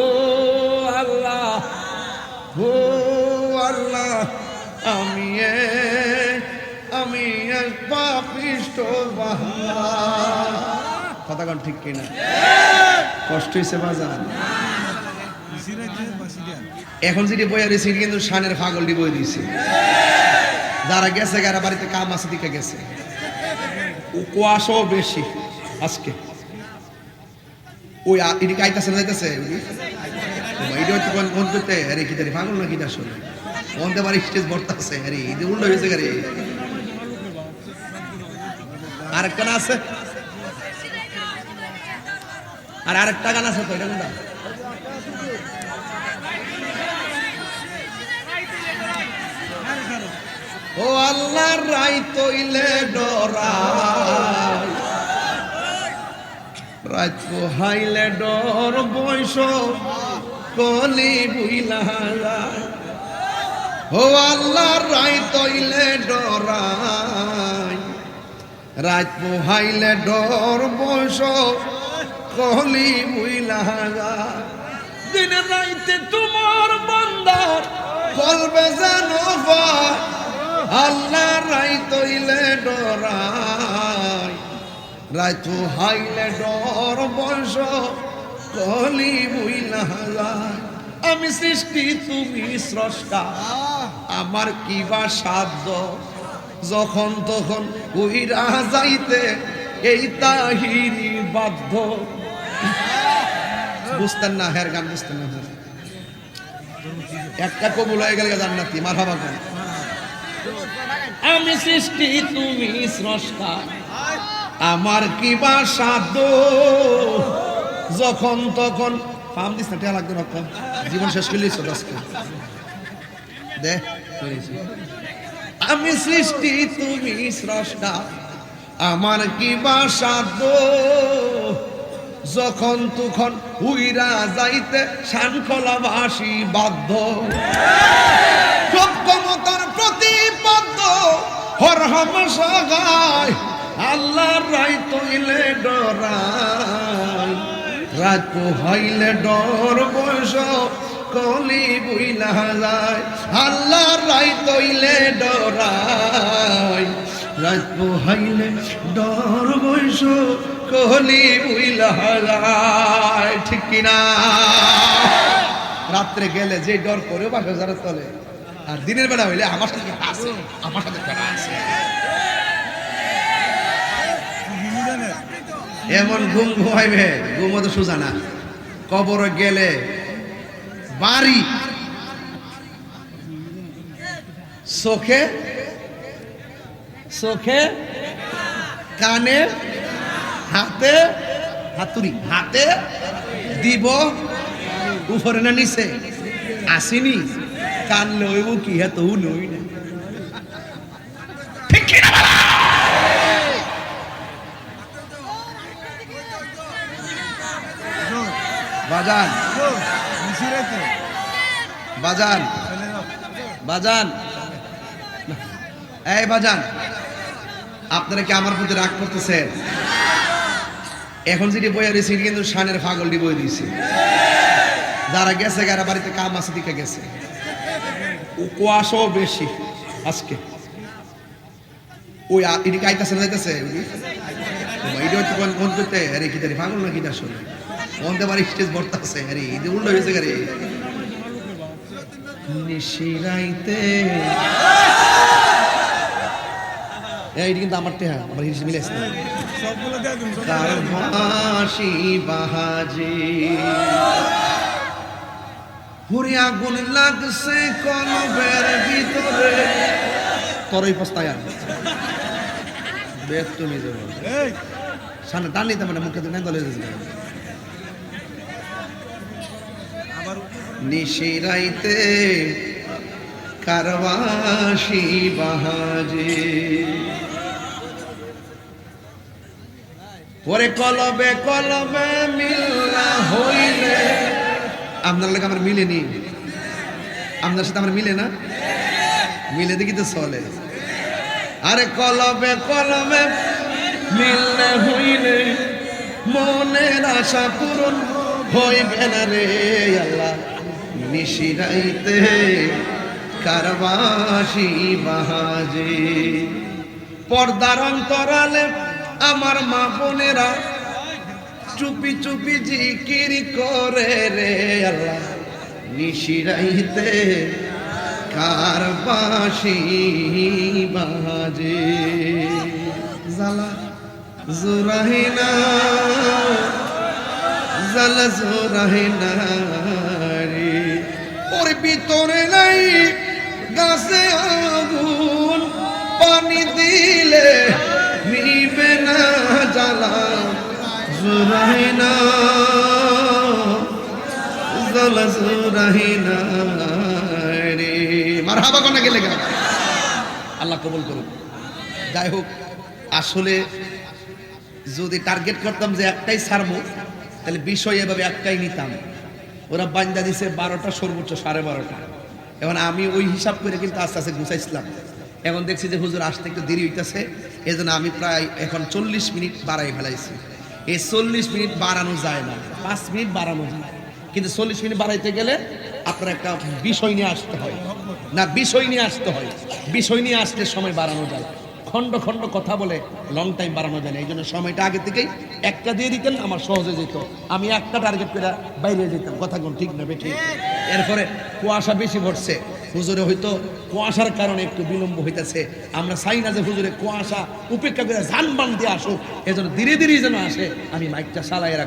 ও আল্লাহ ও আল্লাহ, আমি আমি এক পাপিষ্ট কথা কন ঠিক কিনা? কষ্ট হয়েছে বাজার এখন যেটি বইয়া রয়েছে কিন্তু শানের ফাগলটি বই দিয়েছে যারা গেছে, যারা বাড়িতে কাম আছে, দিকে গেছে। কুয়াশাও বেশি আজকে। ওই আ- এদিকে আইতাছে না এটা হচ্ছে কোন করতে? আরে কি তারি পাগল নাকি আসলে? অন্তে বাড়ি স্টেজ আরে, এই উল্টো হয়েছে আরে না আছে? আর, আরেকটা গান আছে তো, এটা কোনটা? ও আল্লাহর রাই তৈলে ডরাই রাত পোহাইলে ডর বৈশ কলি বুইলা ও আল্লাহর রাই তৈলে ডরাই। রাত পোহাইলে ডর বৈশ কলি বুইলা দিনে রাইতে তোমার বান্দার কলবে যেন আল্লাহ রাই তৈলে ডরাই। রাজু হাইলে ডর বংশ কলি বুইলা আমি সৃষ্টি তুমি স্রষ্টা। আমার কি বা সাধ্য? যখন তখন উইরা যাইতে এই তাহিরি বাধ্য। বুঝতেন না হের গান বুঝতেন না একটা কবুল হয়ে গেলে জান্নাতি মারহাবা করে। আমি সৃষ্টি তুমি স্রষ্টা। আমার কি বা সাধ্য? যখন তখন পাম দিস না লাগবে রকম জীবন শেষ করলেই ছোট আজকে। দে। আমি সৃষ্টি, তুমি স্রষ্টা। আমার কি বা সাধ্য? যখন তখন উইরা যাইতে শানখোলা বাসি বাধ্য। সক্ষমতার প্রতিপদ্য হর হামেশা গায় আল্লাহর রাই তৈলে ডরাই। রাত পোহাইলে ডর বয়স, কলি বুইলা যায়। আল্লাহ রাই তৈলে ডরাই। রাত পোহাইলে ডর বয়স, কলি বুইলা যায়। ঠিক কিনা? রাত্রে গেলে যে ডর করে বাসা যারা চলে আর দিনের বেলা হইলে আমার সাথে আছে আমার সাথে আছে। এমন ঘুম ঘুমাইবে? ঘুম তো সোজা না। কবর গেলে বাড়ি। চোখে? চোখে? কানে? হাতে? হাতুড়ি। হাতে? দিব? উপরে না নিচে? আসিনি? কান লইব কি? হেত নই না। ঠিক কি বাজান। বাজান। বাজান। এই বাজান, আপনারা কি আমার প্রতি রাগ করতেছেন? এখন যেটি বইয়া রয়েছে কিন্তু শানের ফাগলটি বই দিয়েছে যারা গেছে, যারা বাড়িতে কাম আছে, দিকে গেছে। কুয়াশাও বেশি আজকে। ওই আইতাছে না যাইতাছে? এটা হচ্ছে কোন কোন করতে? আরে, কি তারি পাগল নাকি আসলে? অন্তে বাড়ি স্টেজ বর্তাছে আরে এই যে উল্টো হয়েছে আরে নিশিরাইতে এইটা কিন্তু আমার টেহা আমার হিরিস তার বাঁশি বাহাজে? আগুন লাগছে কলবের ভিতরে। তোরই পস্তায় আর। বেশ তুমি যাব সামনে টান নিতে মানে মুখে নাই দলে নিশিরাইতে কারবাসি বাহাজে। ওরে কলবে কলবে মিল্লা হইলে। আপনার লাগে আমার মিলেনি আপনার সাথে আমার মিলে না? মিলে দেখি তো চলে। আরে কলবে কলবে মিললে হইলে মনের আশা পূরণ হইবে না রে আল্লাহ। নিশিরাইতে কারবাসি বাহাজে। পর্দার অন্তরালে আমার মা বোনেরা চুপি চুপি জিকির করে রে আল্লাহ। নিশিরাইতে কারবাসি বাজে জালা জুরাহিনা জালা জুরাহিনা। ওর ভিতরে নাই গাছে আগুন, পানি দিলে নিবে না জ্বালা জুরাহিনা জালা জুরাহিনা রে। মারহাবা কোনা গেলে গেল আল্লাহ কবুল করুন যাই হোক, আসলে যদি টার্গেট করতাম যে একটাই ছাড়বো, তাহলে বিষয় এভাবে একটাই নিতাম। ওরা বান্দা দিছে বারোটা, সর্বোচ্চ সাড়ে বারোটা। এখন আমি ওই হিসাব করে কিন্তু আস্তে আস্তে গুছাইছিলাম। এখন দেখছি যে হুজুর আসতে একটু দেরি হইতেছে এই আমি প্রায় এখন চল্লিশ মিনিট বাড়াই ফেলাইছি। এই চল্লিশ মিনিট বাড়ানো যায় না, পাঁচ মিনিট বাড়ানো যায়। কিন্তু চল্লিশ মিনিট বাড়াইতে গেলে আপনার একটা বিষয় নিয়ে আসতে হয়। না, বিষয় নিয়ে আসতে হয়। বিষয় নিয়ে আসলে সময় বাড়ানো যায়। খণ্ড খণ্ড কথা বলে লং টাইম বাড়ানো যায় না। এই জন্য সময়টা আগে থেকেই একটা দিয়ে দিতেন, আমার সহজে যেত। আমি একটা টার্গেট করে বাইরে যেতাম। কথা কোন ঠিক না ঠিক? এরপরে কুয়াশা বেশি ভরছে হুজুরে হয়তো কুয়াশার কারণে একটু বিলম্ব হইতেছে। আমরা চাই না যে হুজুরে কুয়াশা উপেক্ষা করে যানবান দিয়ে আসুক। এজন্য ধীরে ধীরে যেন আসে, আমি মাইকটা চালাই রাখ।